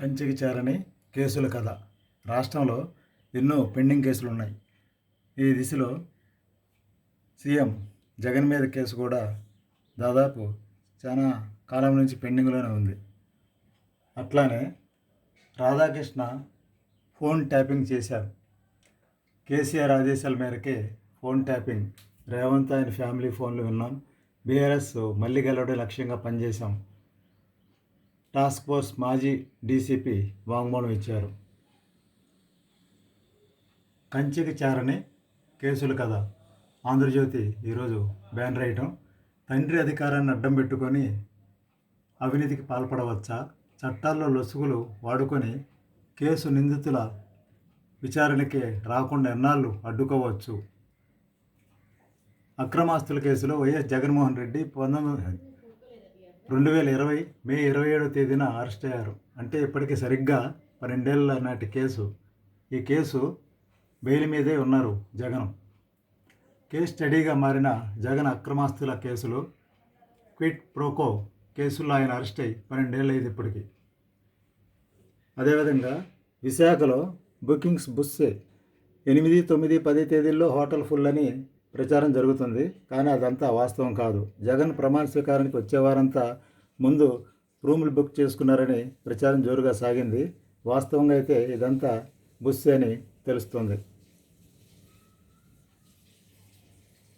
కంచెకి చేరని కేసుల కథ. రాష్ట్రంలో ఎన్నో పెండింగ్ కేసులు ఉన్నాయి ఈ దిశలో సీఎం జగన్ మీద కేసు కూడా దాదాపు చాలా కాలం నుంచి పెండింగ్లోనే ఉంది. అట్లానే రాధాకృష్ణ ఫోన్ ట్యాపింగ్ చేశారు. కేసీఆర్ ఆదేశాల మేరకే ఫోన్ ట్యాపింగ్ రేవంత్ ఆయన ఫ్యామిలీ ఫోన్లు విన్నాం బీఆర్ఎస్ మళ్ళీ గెలవడే లక్ష్యంగా పనిచేశాం. టాస్క్ ఫోర్స్ మాజీ డీసీపీ వాంగ్మూలం ఇచ్చారు. కంచికి చేరని కేసులు కదా ఆంధ్రజ్యోతి ఈరోజు బ్యాన్ రాయటం. తండ్రి అధికారాన్ని అడ్డం పెట్టుకొని అవినీతికి పాల్పడవచ్చా? చట్టాల్లో లొసుగులు వాడుకొని కేసు నిందితుల విచారణకి రాకుండా ఎన్నాళ్ళు అడ్డుకోవచ్చు? అక్రమాస్తుల కేసులో వైఎస్ జగన్మోహన్ రెడ్డి పంతొమ్మిది రెండు వేల ఇరవై మే ఇరవై ఏడవ తేదీన అరెస్ట్ అయ్యారు. అంటే ఇప్పటికీ సరిగ్గా పన్నెండేళ్ళ నాటి కేసు. ఈ కేసు బెయిల్ మీదే ఉన్నారు జగన్. కేస్ స్టడీగా మారిన జగన్ అక్రమాస్తుల కేసులు క్విట్ ప్రోకో కేసుల్లో ఆయన అరెస్ట్ అయ్యి పన్నెండేళ్ళు అయింది ఇప్పటికి. అదేవిధంగా విశాఖలో బుకింగ్స్ బుస్సే ఎనిమిది తొమ్మిది పది తేదీల్లో హోటల్ ఫుల్ అని ప్రచారం జరుగుతుంది. కానీ అదంతా వాస్తవం కాదు. జగన్ ప్రమాణ స్వీకారానికి వచ్చేవారంతా ముందు రూములు బుక్ చేసుకున్నారని ప్రచారం జోరుగా సాగింది. వాస్తవంగా అయితే ఇదంతా బుస్సే అని తెలుస్తుంది.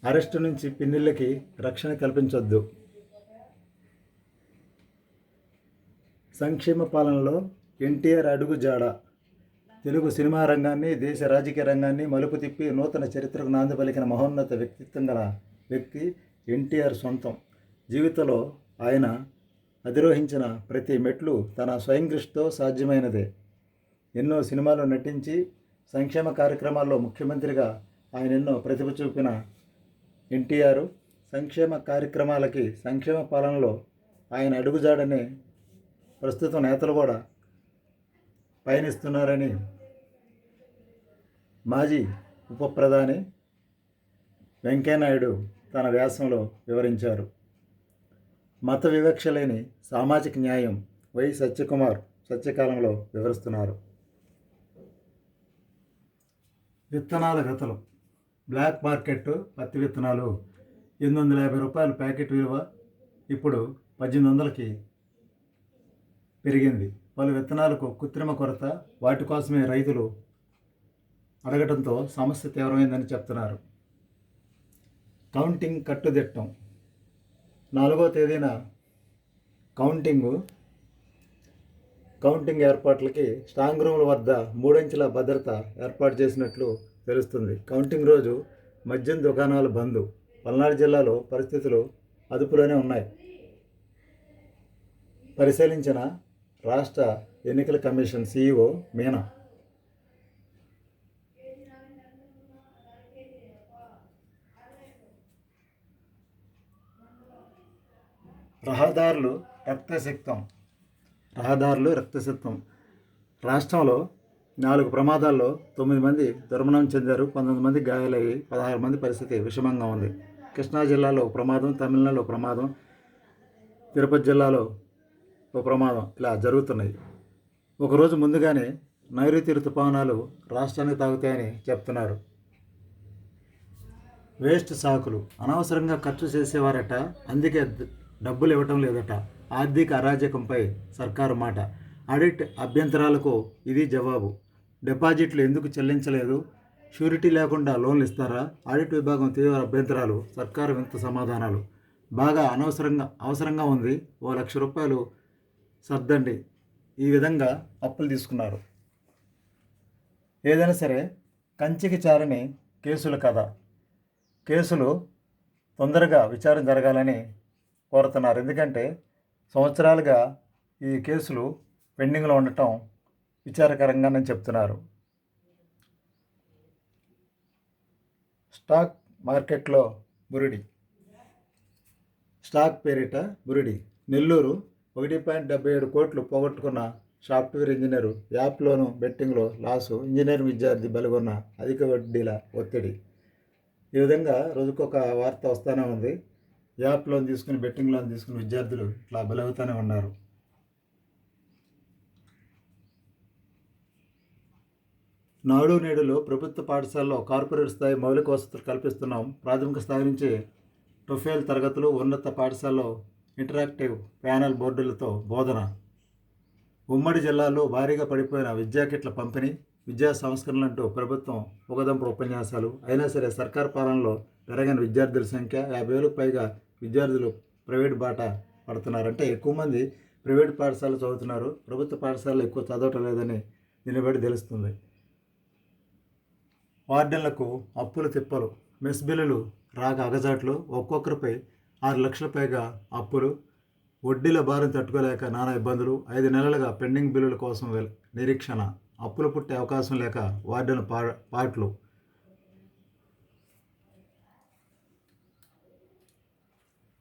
అరెస్టు నుంచి పిన్నిళ్ళకి రక్షణ కల్పించొద్దు. సంక్షేమ పాలనలో ఎన్టీఆర్ అడుగు జాడ. తెలుగు సినిమా రంగాన్ని దేశ రాజకీయ రంగాన్ని మలుపు తిప్పి నూతన చరిత్రకు నాంది పలికిన మహోన్నత వ్యక్తిత్వం గల వ్యక్తి ఎన్టీఆర్ సొంతం. జీవితంలో ఆయన అధిరోహించిన ప్రతి మెట్లు తన స్వయం కృషితో సాధ్యమైనదే. ఎన్నో సినిమాల్లో నటించి సంక్షేమ కార్యక్రమాల్లో ముఖ్యమంత్రిగా ఆయన ఎన్నో ప్రతిభ చూపిన ఎన్టీఆర్ సంక్షేమ కార్యక్రమాలకి సంక్షేమ పాలనలో ఆయన అడుగుజాడని ప్రస్తుతం నేతలు కూడా పయనిస్తున్నారని మాజీ ఉప ప్రధాని వెంకయ్యనాయుడు తన వ్యాసంలో వివరించారు. మత వివక్ష లేని సామాజిక న్యాయం వై సత్యకుమార్ సత్యకాలంలో వివరిస్తున్నారు. విత్తనాల గతలు బ్లాక్ మార్కెట్ పత్తి విత్తనాలు ఎనిమిది వందల యాభై రూపాయల ప్యాకెట్ విలువ ఇప్పుడు పద్దెనిమిది వందలకి పెరిగింది. పలు విత్తనాలకు కృత్రిమ కొరత వాటి కోసమే రైతులు అడగటంతో సమస్య తీవ్రమైందని చెప్తున్నారు. కౌంటింగ్ కట్టుదిట్టం. నాలుగో తేదీన కౌంటింగు కౌంటింగ్ ఏర్పాట్లకి స్ట్రాంగ్ రూమ్ల వద్ద మూడంచెల భద్రత ఏర్పాటు చేసినట్లు తెలుస్తుంది. కౌంటింగ్ రోజు మద్యం దుకాణాలు బంద్. పల్నాడు జిల్లాలో పరిస్థితులు అదుపులోనే ఉన్నాయి. పరిశీలించిన రాష్ట్ర ఎన్నికల కమిషన్ సీఈఓ మీనా. రహదారులు రక్తసిక్తం. రహదారులు రక్తసిక్తం. రాష్ట్రంలో నాలుగు ప్రమాదాల్లో తొమ్మిది మంది దుర్మరణం చెందారు పంతొమ్మిది మంది గాయాలయ్యి పదహారు మంది పరిస్థితి విషమంగా ఉంది. కృష్ణా జిల్లాలో ప్రమాదం తమిళనాడులో ప్రమాదం తిరుపతి జిల్లాలో ఓ ప్రమాదం. ఇలా జరుగుతున్నాయి. ఒకరోజు ముందుగానే నైరుతి రుతుపవనాలు రాష్ట్రానికి తాగుతాయని చెప్తున్నారు. వేస్ట్ సాకులు. అనవసరంగా ఖర్చు చేసేవారట. అందుకే డబ్బులు ఇవ్వటం లేదట. ఆర్థిక అరాజకంపై సర్కారు మాట. ఆడిట్ అభ్యంతరాలకు ఇది జవాబు. డిపాజిట్లు ఎందుకు చెల్లించలేదు? షూరిటీ లేకుండా లోన్లు ఇస్తారా? ఆడిట్ విభాగం తీవ్ర అభ్యంతరాలు. సర్కారు వింత సమాధానాలు. బాగా అనవసరంగా అవసరంగా ఉంది. ఓ లక్ష రూపాయలు సర్దండి. ఈ విధంగా అప్పులు తీసుకున్నారు. ఏదైనా సరే కంచికి చారని కేసుల కథ. కేసులు తొందరగా విచారణ జరగాలని కోరుతున్నారు. ఎందుకంటే సంవత్సరాలుగా ఈ కేసులు పెండింగ్లో ఉండటం విచారకరంగానే చెప్తున్నారు. స్టాక్ మార్కెట్లో బురిడి. స్టాక్ పేరిట బురిడి. నెల్లూరు ఒకటి పాయింట్ డెబ్బై ఏడు కోట్లు పోగొట్టుకున్న సాఫ్ట్వేర్ ఇంజనీరు యాప్లోను బెట్టింగ్లో లాసు ఇంజనీరింగ్ విద్యార్థి బలుగొన్న అధిక వడ్డీల ఒత్తిడి. ఈ విధంగా రోజుకొక వార్త వస్తూనే ఉంది. యాప్ లోన్ తీసుకుని బెట్టింగ్ లోన్ తీసుకుని విద్యార్థులు ఇట్లా బలవుతూనే ఉన్నారు. నాడు నేడులో ప్రభుత్వ పాఠశాలలో కార్పొరేట్ స్థాయి మౌలిక వసతులు కల్పిస్తున్నాం. ప్రాథమిక స్థాయి నుంచి టొఫేల్ తరగతులు ఉన్నత పాఠశాలలో ఇంటరాక్టివ్ ప్యానల్ బోర్డులతో బోధన. ఉమ్మడి జిల్లాలో భారీగా పడిపోయిన విద్యా కిట్ల పంపిణీ విద్యా సంస్కరణలు అంటూ ప్రభుత్వం ఒకదంపు ఉపన్యాసాలు. అయినా సరే సర్కార్ పాలనలో పెరగని విద్యార్థుల సంఖ్య యాభై వేలకు పైగా విద్యార్థులు ప్రైవేట్ బాట పడుతున్నారంటే ఎక్కువ మంది ప్రైవేట్ పాఠశాలలు చదువుతున్నారు. ప్రభుత్వ పాఠశాలలో ఎక్కువ చదవటం లేదని దీన్ని బట్టి తెలుస్తుంది. వార్డెన్లకు అప్పుల తిప్పలు మెస్ బిల్లులు రాక అగజాట్లు ఒక్కొక్కరిపై ఆరు లక్షల పైగా అప్పులు వడ్డీల భారం తట్టుకోలేక నానా ఇబ్బందులు ఐదు నెలలుగా పెండింగ్ బిల్లుల కోసం నిరీక్షణ అప్పులు పుట్టే అవకాశం లేక వార్డెన్ పా పాటలు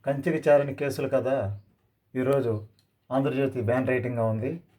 కంచికి చారని కేసులు కదా? ఈరోజు ఆంధ్రజ్యోతి బ్యాన్ రైటింగ్గా ఉంది.